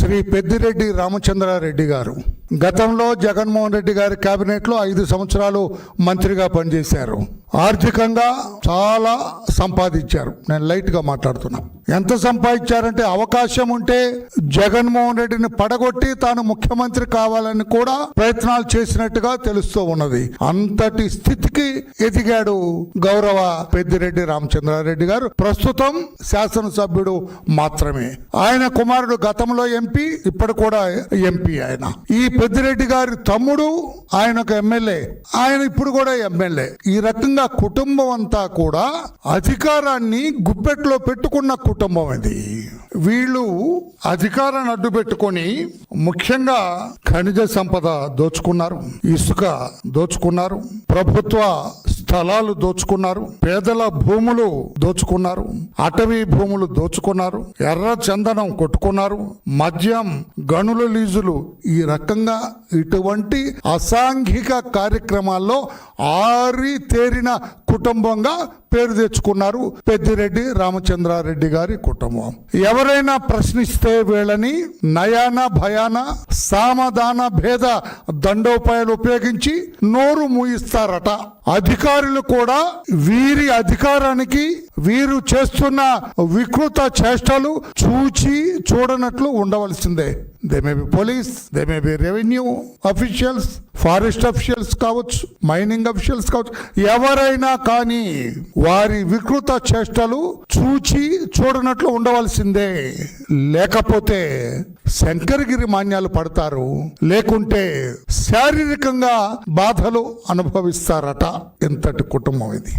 శ్రీ పెద్దిరెడ్డి రామచంద్రారెడ్డి గారు. గతంలో జగన్మోహన్ రెడ్డి గారి కేబినెట్లో ఐదు సంవత్సరాలు మంత్రిగా పనిచేశారు. ఆర్థికంగా చాలా సంపాదించారు. నేను లైట్గా మాట్లాడుతున్నా. ఎంత సంపాదించారంటే అవకాశం ఉంటే జగన్మోహన్ రెడ్డిని పడగొట్టి తాను ముఖ్యమంత్రి కావాలని కూడా ప్రయత్నాలు చేసినట్టుగా తెలుస్తూ ఉన్నది. అంతటి స్థితికి ఎదిగాడు గౌరవ పెద్దిరెడ్డి రామచంద్రారెడ్డి గారు. ప్రస్తుతం శాసనసభ్యుడు మాత్రమే. ఆయన కుమారుడు గతంలో ఎంపీ ఇప్పుడు కూడా ఎంపీ ఆయన. ఈ పెద్దిరెడ్డి గారి తమ్ముడు ఆయన ఒక ఎమ్మెల్యే. ఆయన ఇప్పుడు కూడా ఎమ్మెల్యే. ఈ రకంగా కుటుంబం అంతా కూడా అధికారాన్ని గుప్పెట్లో పెట్టుకున్న కుటుంబం ఇది. వీళ్ళు అధికారాన్ని అడ్డు పెట్టుకొని ముఖ్యంగా ఖనిజ సంపద దోచుకున్నారు ఇసుక దోచుకున్నారు ప్రభుత్వ స్థలాలు దోచుకున్నారు పేదల భూములు దోచుకున్నారు అటవీ భూములు దోచుకున్నారు ఎర్ర చందనం కొట్టుకున్నారు మద్యం గనుల లీజులు ఈ రకంగా ఇటువంటి అసాంఘిక కార్యక్రమాల్లో ఆరి తేరిన కుటుంబంగా పేరు తెచ్చుకున్నారు పెద్దిరెడ్డి రామచంద్రారెడ్డి గారి కుటుంబం. ఎవరైనా ప్రశ్నిస్తే వీళ్ళని నయాన భయాన సామధాన భేద దండోపాయాలు ఉపయోగించి నోరు మూయిస్తారట. అధికారులు కూడా వీరి అధికారానికి వీరు చేస్తున్న వికృత చేష్టలు చూచి చూడనట్లు ఉండవలసిందే. They may be police they may be revenue officials forest officials కావచ్చు మైనింగ్ అఫీషియల్స్ కావచ్చు ఎవరైనా కానీ వారి వికృత చేష్టలు చూచి చూడనట్లు ఉండవలసిందే. లేకపోతే శంకరగిరి మాన్యాలు పడతారు. లేకుంటే శారీరకంగా బాధలు అనుభవిస్తారట. ఎంతటి కుటుంబం ఇది.